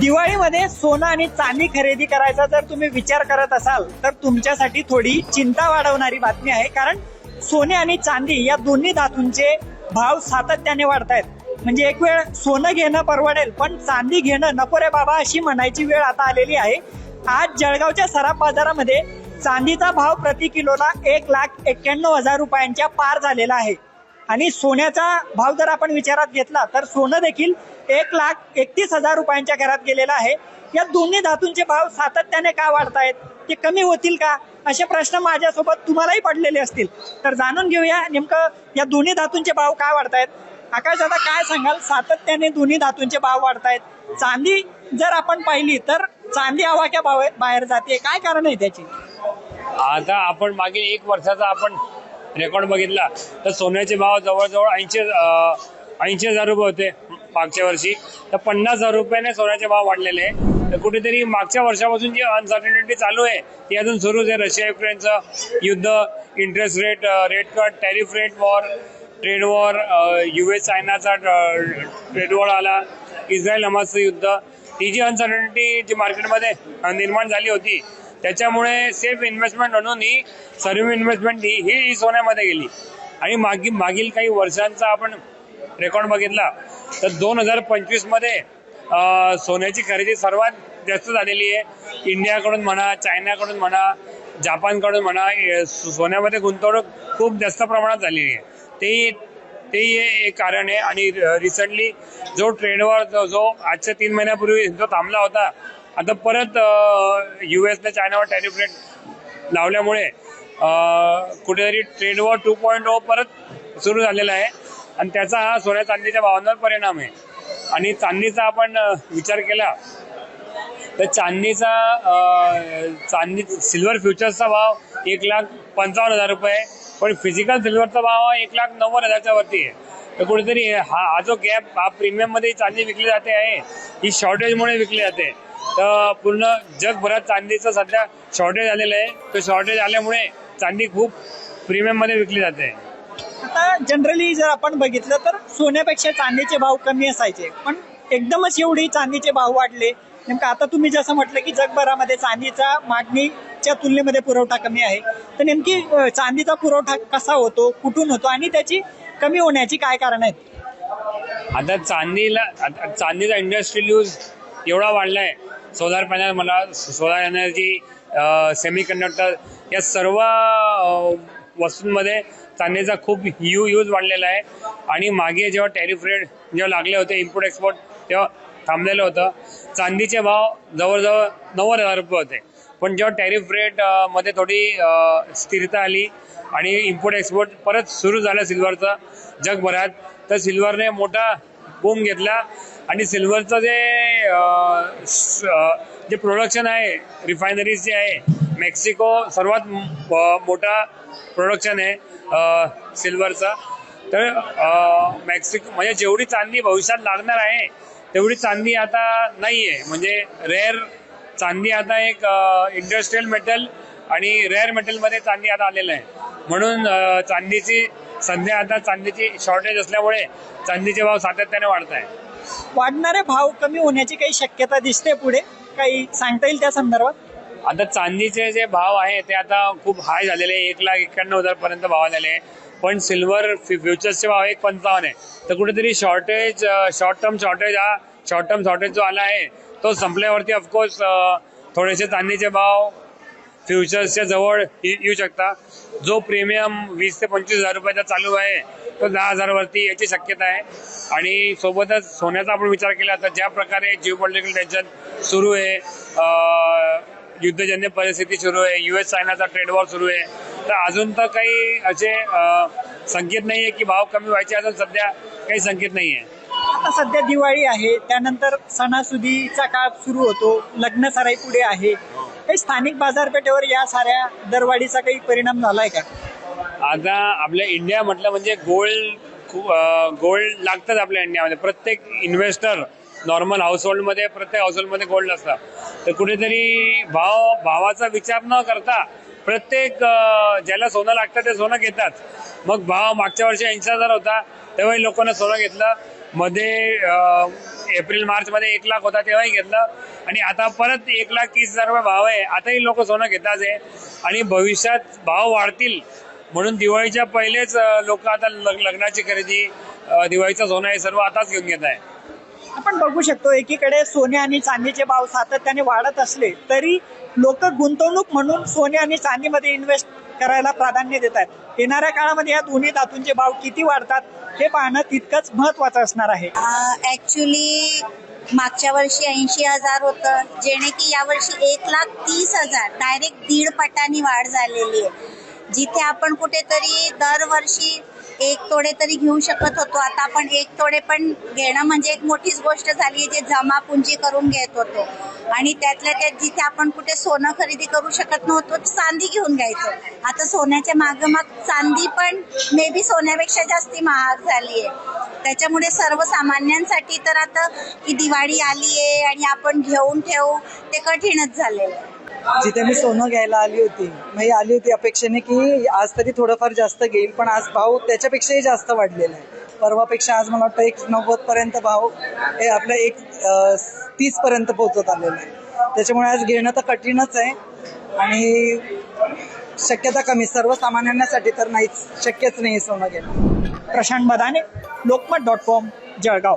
दिवाळीमध्ये सोनं आणि चांदी खरेदी करायचा जर तुम्ही विचार करत असाल तर तुमच्यासाठी थोडी चिंता वाढवणारी बातमी आहे. कारण सोने आणि चांदी या दोन्ही धातूंचे भाव सातत्याने वाढत आहेत. म्हणजे एक वेळ सोनं घेणं परवडेल पण चांदी घेणं नको रे बाबा अशी म्हणायची वेळ आता आलेली आहे. आज जळगावच्या सराफ बाजारामध्ये चांदीचा भाव प्रति किलोला एक लाख एक्क्याण्णव हजार रुपयांच्या पार झालेला आहे. आणि सोन्याचा भाव जर आपण विचारात घेतला तर सोनं देखील एक लाख एकतीस हजार रुपयांच्या घरात गेलेलं आहे. या दोन्ही धातूंचे भाव सातत्याने का वाढतायत? ते कमी होतील का? असे प्रश्न माझ्यासोबत तुम्हालाही पडलेले असतील. तर जाणून घेऊया नेमकं या दोन्ही धातूंचे भाव का वाढतायत. आकाश दादा काय सांगाल? सातत्याने दोन्ही धातूंचे भाव वाढतायत. चांदी जर आपण पाहिली तर चांदी आवाक्या भाव बाहेर जाते. काय कारण आहे त्याची? आता आपण मागे एक वर्षाचा आपण रेकॉर्ड बघितला. तर सोन्याचे भाव जवळजवळ ऐंशी ऐंशी हजार रुपये होते मागच्या वर्षी. तर पन्नास हजार रुपयाने सोन्याचे भाव वाढलेले आहे. तर कुठेतरी मागच्या वर्षापासून जी अनसर्टनिटी चालू आहे ती अजून सुरूच आहे. रशिया युक्रेनचं युद्ध interest rate rate cut tariff rate war trade war U S चायनाचा trade war आला इस्रायल हमासचं युद्ध. ही जी अनसर्टनिटी जी मार्केटमध्ये निर्माण झाली होती त्याच्यामुळे सेफ इन्व्हेस्टमेंट म्हणून ही सर्व इन्व्हेस्टमेंट ही ही सोन्यामध्ये गेली. आणि मागी मागील काही वर्षांचा आपण रेकॉर्ड बघितला तर दोन हजार पंचवीसमध्ये सोन्याची खरेदी सर्वात जास्त झालेली आहे. इंडियाकडून म्हणा चायनाकडून म्हणा जापानकडून म्हणा सोन्यामध्ये गुंतवणूक खूप जास्त प्रमाणात झालेली आहे. ते तेही हे एक कारण आहे. आणि रिसेंटली जो ट्रेंडवर जो जो आजच्या तीन महिन्यापूर्वी जो थांबला होता आता परत यू एसने चायनावर टॅरिफ रेट लावल्यामुळे कुठेतरी ट्रेंडवर टू पॉईंट ओ परत सुरू झालेला आहे. आणि त्याचा हा सोन्या चांदीच्या भावांवर परिणाम आहे. आणि चांदीचा आपण विचार केला तर चांदीचा चांदी सिल्वर फ्युचर्सचा भाव एक लाख पंचावन्न हजार रुपये पण फिजिकल सिल्वरचा भाव हा एक लाख नव्वद हजारच्या वरती आहे. तर कुठेतरी हा हा जो गॅप हा प्रीमियममध्ये चांदी विकली जाते आहे ही शॉर्टेजमुळे विकली जाते. तर पूर्ण जगभरात चांदीचं सध्या शॉर्टेज आलेलं आहे. तर शॉर्टेज आल्यामुळे चांदी खूप प्रीमियममध्ये विकली जाते. आता जनरली जर आपण बघितलं तर सोन्यापेक्षा चांदीचे भाव कमी असायचे. पण एकदमच एवढी चांदीचे भाव वाढले. नेमकं आता तुम्ही जसं म्हटलं की जगभरामध्ये चांदीचा मागणीच्या तुलनेमध्ये पुरवठा कमी आहे. तर नेमकी चांदीचा पुरवठा कसा होतो कुठून होतो आणि त्याची कमी होण्याची काय कारण आहेत? आता चांदीला आता चांदीचा इंडस्ट्रियल यूज एवढा वाढला आहे सोलार पॅनल म्हणा सोलार एनर्जी सेमी कंडक्टर या सर्व वस्तूंमध्ये चांदीचा खूप यू यूज वाढलेला आहे. आणि मागे जेव्हा टॅरिफ रेट जेव्हा लागले होते इम्पोर्ट एक्सपोर्ट तेव्हा थांबलेलं होतं. चांदीचे भाव जवळजवळ नव्वद हजार रुपये होते. पण जेव्हा टॅरिफ रेटमध्ये थोडी स्थिरता आली आणि इम्पोर्ट एक्सपोर्ट परत सुरू झालं सिल्वरचं जगभरात तर सिल्वरने मोठा बूम घेतला आणि सिल्वरचं जे जे प्रोडक्शन आहे रिफायनरीज जे आहे मेक्सिको सर्वात मोठा प्रोडक्शन आहे सिल्वरचा. तर मेक्सिको म्हणजे जेवढी चांदी भविष्यात लागणार आहे तेवढी चांदी आता नाही आहे म्हणजे रेअर चांदी आता एक इंडस्ट्रीयल मेटल आणि रेअर मेटलमध्ये चांदी आता आलेलं आहे. म्हणून चांदीची सध्या आता चांदीची शॉर्टेज असल्यामुळे चांदीचे भाव सातत्याने वाढत आहे. वाढणारे भाव कमी होण्याची काही शक्यता दिसते पुढे? काही सांगता येईल त्या संदर्भात? आता चांदीचे जे भाव आहे ते आता खूप हाय झालेले आहे. एक लाख एक्क्याण्णव हजार पर्यंत भाव आलेले आहे. पण सिल्वर फ्युचर्सचे भाव एक पंचावन्न आहे. तर कुठेतरी शॉर्टेज शॉर्ट टर्म शॉर्टेज हा शॉर्ट टर्म शॉर्टेज जो आला आहे तो संपल्यावरती ऑफकोर्स थोडेसे चांदीचे भाव फ्युचर्सच्या जवळ ये- येऊ शकता. जो प्रीमियम वीस ते पंचवीस हजार रुपयाचा चालू आहे तो दहा हजारवरती याची शक्यता आहे. आणि सोबतच सोन्याचा आपण विचार केला तर ज्या प्रकारे जिओ पॉलिटिकल टेन्शन सुरू आहे युद्धजन्य परिस्थिती सुरू आहे युएस चायनाचा ट्रेड वॉर सुरू आहे तर अजून तर काही असे संकेत नाही आहे की भाव कमी व्हायचे अजून सध्या काही संकेत नाही आहे. आता सध्या दिवाळी आहे त्यानंतर सणासुदीचा काळ सुरू होतो लग्न सराई पुढे आहे. काही स्थानिक बाजारपेठेवर या साऱ्या दरवाढीचा काही परिणाम झालाय का? आता आपल्या इंडिया म्हटलं म्हणजे गोल्ड गोल्ड लागतात आपल्या इंडियामध्ये. प्रत्येक इन्व्हेस्टर नॉर्मल हाऊसहोल्डमध्ये प्रत्येक हाऊसहोल्डमध्ये गोल्ड असतं तर कुठेतरी भाव भावाचा विचार न करता प्रत्येक ज्याला सोनं लागतं ते सोनं घेतात. मग भाव मागच्या वर्षी ऐंशी हजार होता तेव्हाही लोकांना सोनं घेतलं. मध्ये एप्रिल मार्चमध्ये एक लाख होता तेव्हाही घेतलं. आणि आता परत एक लाख तीस हजार रुपये भाव आहे आताही लोक सोनं घेतात आहे आणि भविष्यात भाव वाढतील. म्हणून दिवाळीच्या पहिलेच लोक आता लग्नाची खरेदी दिवाळीचा दिवाळीचं सोनं हे सर्व आताच घेऊन घेत आहे. आपण बघू शकतो एकीकडे सोने आणि चांदीचे भाव सातत्याने वाढत असले तरी लोक गुंतवणूक म्हणून सोने आणि चांदीमध्ये इन्व्हेस्ट करायला प्राधान्य देत आहेत. येणाऱ्या काळामध्ये या दोन्ही धातूंचे भाव किती वाढतात हे पाहणं तितकंच महत्वाचं असणार आहे. ऍक्च्युली मागच्या वर्षी ऐंशी हजार होतं जेणे की यावर्षी एक लाख तीस हजार डायरेक्ट दीड पटानी वाढ झालेली आहे. जिथे आपण कुठेतरी दरवर्षी एक तोडे तरी घेऊ शकत होतो. आता आपण एक तोडे पण घेणं म्हणजे एक मोठीच गोष्ट झाली आहे जे जमा पुंजी करून घेत होतो. आणि त्यातल्या त्यात जिथे आपण कुठे सोनं खरेदी करू शकत नव्हतो चांदी घेऊन घ्यायचो. आता सोन्याच्या मागोमाग चांदी पण मे बी सोन्यापेक्षा जास्ती महाग झाली आहे त्याच्यामुळे सर्वसामान्यांसाठी तर आता की दिवाळी आली आहे आणि आपण घेऊन ठेवू ते कठीणच झालेलं आहे. जिथे मी सोनं घ्यायला आली होती मग ही आली होती अपेक्षेने की आज तरी थोडंफार जास्त घेईल पण आज भाव त्याच्यापेक्षाही जास्त वाढलेला आहे. परवापेक्षा आज मला वाटतं एक नव्वद पर्यंत भाव हे आपलं एक तीस पर्यंत पोहोचत आलेलं आहे. त्याच्यामुळे आज घेणं तर कठीणच आहे आणि शक्यता कमी. सर्वसामान्यांसाठी तर नाहीच शक्यच नाही सोनं घेणं. Prashant Badane Lokmat dot com Jalgaon.